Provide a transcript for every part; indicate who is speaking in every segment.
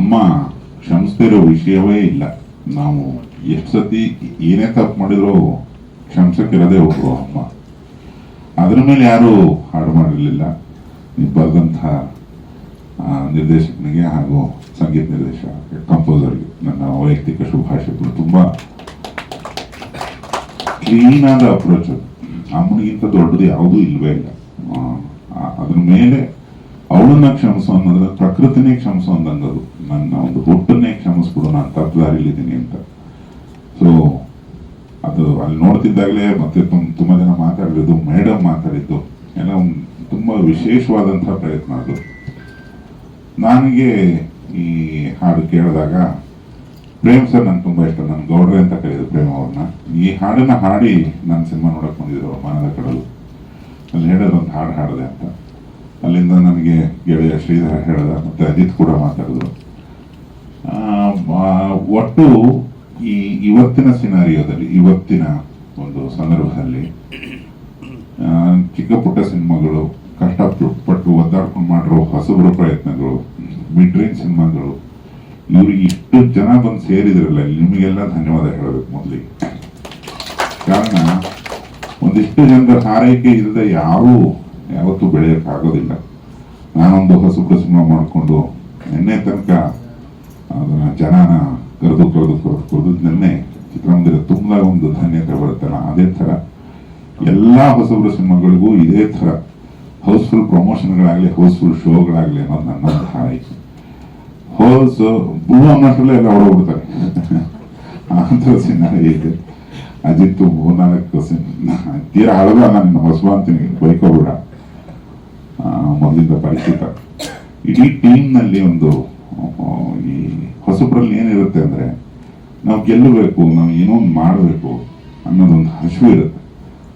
Speaker 1: ಅಮ್ಮ ಕ್ಷಮಿಸ್ತಿರೋ ವಿಷಯವೇ ಇಲ್ಲ. ನಾವು ಎಷ್ಟು ಸತಿ ಏನೇ ತಪ್ಪು ಮಾಡಿದ್ರು ಕ್ಷಮಿಸಕ್ಕಿರೋದೇ ಒಬ್ರು ಅಮ್ಮ. ಅದ್ರ ಮೇಲೆ ಯಾರು ಹಾಡು ಮಾಡಿರಲಿಲ್ಲ. ಆ, ನಿರ್ದೇಶಕನಿಗೆ ಹಾಗೂ ಸಂಗೀತ ನಿರ್ದೇಶಕ ಕಂಪೋಸರ್ಗೆ ನನ್ನ ವೈಯಕ್ತಿಕ ಶುಭಾಶಯಗಳು ತುಂಬಾ ಆದ ಅಪ್ರೋಚ್ ಅಮ್ಮನಿಗಿಂತ ದೊಡ್ಡದು ಯಾವುದೂ ಇಲ್ವೇ ಇಲ್ಲ. ಅದ್ರ ಮೇಲೆ ಅವಳನ್ನ ಕ್ಷಮಿಸು ಅನ್ನೋದ್ರ ಪ್ರಕೃತಿನೇ ಕ್ಷಮಿಸು ಅಂದಂಗದು ನನ್ನ ಒಂದು ಹುಟ್ಟನ್ನೇ ಕ್ಷಮಿಸ್ಬಿಡು ನಾನು ತಪ್ಪದಾರಿಲಿದ್ದೀನಿ ಅಂತ. ಸೊ ಅದು ಅಲ್ಲಿ ನೋಡ್ತಿದ್ದಾಗಲೇ ಮತ್ತೆ ತುಂಬ ಜನ ಮಾತಾಡಿದ್ದು ಮೇಡಮ್ ಮಾತಾಡಿದ್ದು. ಏನೋ ತುಂಬಾ ವಿಶೇಷವಾದಂತಹ ಪ್ರಯತ್ನ ಅದು. ನನಗೆ ಈ ಹಾಡು ಕೇಳಿದಾಗ, ಪ್ರೇಮ್ ಸರ್ ನಂಗೆ ತುಂಬಾ ಇಷ್ಟ. ನನ್ನ ಗೌಡ್ರೆ ಅಂತ ಕರೆಯೋದು ಪ್ರೇಮ್ ಅವ್ರನ್ನ. ಈ ಹಾಡನ್ನ ಹಾಡಿ ನಾನು ಸಿನಿಮಾ ನೋಡಕ್ ಬಂದಿದ್ರು ಮನದ ಕಡಲು. ಅಲ್ಲಿ ಹೇಳೋದು ಒಂದು ಹಾಡು ಹಾಡಿದೆ ಅಂತ. ಅಲ್ಲಿಂದ ನನಗೆ ಗೆಳೆಯ ಶ್ರೀಧರ ಹೇಳಿದ, ಮತ್ತೆ ಅಜಿತ್ ಕೂಡ ಮಾತಾಡಿದ್ರು ಒಟ್ಟು ಈ ಇವತ್ತಿನ ಸಿನಾರಿಯೋದಲ್ಲಿ, ಇವತ್ತಿನ ಒಂದು ಸಂದರ್ಭದಲ್ಲಿ ಚಿಕ್ಕ ಪುಟ್ಟ ಸಿನಿಮಾಗಳು, ಕಷ್ಟಪಟ್ಟು ಒದ್ದಾಡ್ಕೊಂಡು ಮಾಡಿರೋ ಹೊಸಬರು ಪ್ರಯತ್ನಗಳು ಮಿಡ್ ರೇಂಜ್ ಸಿನಿಮಾಗಳು, ಇವ್ರಿಗೆ ಇಷ್ಟು ಜನ ಬಂದು ಸೇರಿದ್ರಲ್ಲ ನಿಮಗೆಲ್ಲ ಧನ್ಯವಾದ ಹೇಳಬೇಕು ಮೊದಲಿಗೆ. ಕಾರಣ, ಒಂದಿಷ್ಟು ಜನರ ಹಾರೈಕೆ ಇಲ್ಲದೆ ಯಾರೂ ಯಾವತ್ತೂ ಬೆಳೆಯೋಕ್ಕಾಗೋದಿಲ್ಲ. ನಾನೊಂದು ಹಸು ಸಿನಿಮಾ ಮಾಡಿಕೊಂಡು ನಿನ್ನೆ ತನಕ ಅದನ್ನ ಜನನ ಕರೆದು ಕರೆದು ಕರೆದು ಕರೆದು ನಿನ್ನೆ ಚಿತ್ರಮಂದಿರ ತುಂಬ ಒಂದು ಧನ್ಯತೆ ಬರುತ್ತಲ್ಲ ಅದೇ ಥರ. ಎಲ್ಲ ಹೊಸಬ್ರು ಸಿನಿಮಾಗಳಿಗೂ ಇದೇ ಥರ. ಹೌಸ್ಫುಲ್ ಪ್ರಮೋಷನ್ಗಳಾಗಲಿ ಹೌಸ್ಫುಲ್ ಶೋಗಳಾಗಲಿ ಅನ್ನೋದು ನನ್ನ ಹಾರೈಕೆ. ಹೋಲ್ಸ್ ಭೂ ಅನ್ನೋಷ್ಟರಲ್ಲೇ ಎಲ್ಲ ಹೊರಡ್ಬಿಡ್ತಾರೆ ಅಂತ ಸಿನಿಮಾ ಇದೆ. ಅಜಿತ್ ಮೂರ್ನಾಲ್ಕು ಸಿನಿಮಾ ತೀರಾ ಹಳದ ನಾನು ಹೊಸಬ ಅಂತೀನಿ ಬೈಕೋಬೇಡ. ಮೊದಲಿಂದ ಪರಿಚಿತ ಇಡೀ ಟೀಮ್ನಲ್ಲಿ ಒಂದು ಈ ಹೊಸಬ್ರಲ್ಲಿ ಏನಿರುತ್ತೆ ಅಂದ್ರೆ, ನಾವು ಗೆಲ್ಲಬೇಕು, ನಾವು ಏನೋ ಒಂದು ಮಾಡಬೇಕು ಅನ್ನೋದೊಂದು ಹಸಿವು ಇರುತ್ತೆ.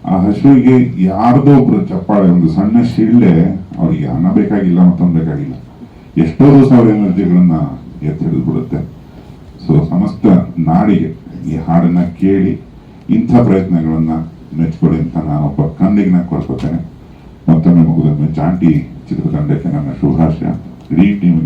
Speaker 1: ಆ ಹಸಿವಿಗೆ ಯಾರ್ದೋ ಒಬ್ರು ಚಪ್ಪಾಳೆ, ಒಂದು ಸಣ್ಣ ಶಿಳ್ಳೆ, ಅವರಿಗೆ ಅನ್ನ ಬೇಕಾಗಿಲ್ಲ ಮತ್ತೊಂದು ಬೇಕಾಗಿಲ್ಲ. ಎಷ್ಟೋ ದಿವಸ ಅವ್ರ ಎನರ್ಜಿಗಳನ್ನ ಎತ್ತಿಡಿದ್ಬಿಡುತ್ತೆ ಸೊ ಸಮಸ್ತ ನಾಡಿಗೆ ಈ ಹಾಡನ್ನ ಕೇಳಿ, ಇಂಥ ಪ್ರಯತ್ನಗಳನ್ನ ಮೆಚ್ಕೊಡಿ ಅಂತ ನಾನೊಬ್ಬ ಕಣ್ಣಿಗೆ ನಾ ಕೊಡ್ಕೊತೇನೆ. ಮತ್ತೊಮ್ಮೆ ಮುಗಿದೊಮ್ಮೆ ಚಾಂಟಿ
Speaker 2: चित्रकलाच्या कामांना शोभा असल्या लीड टीम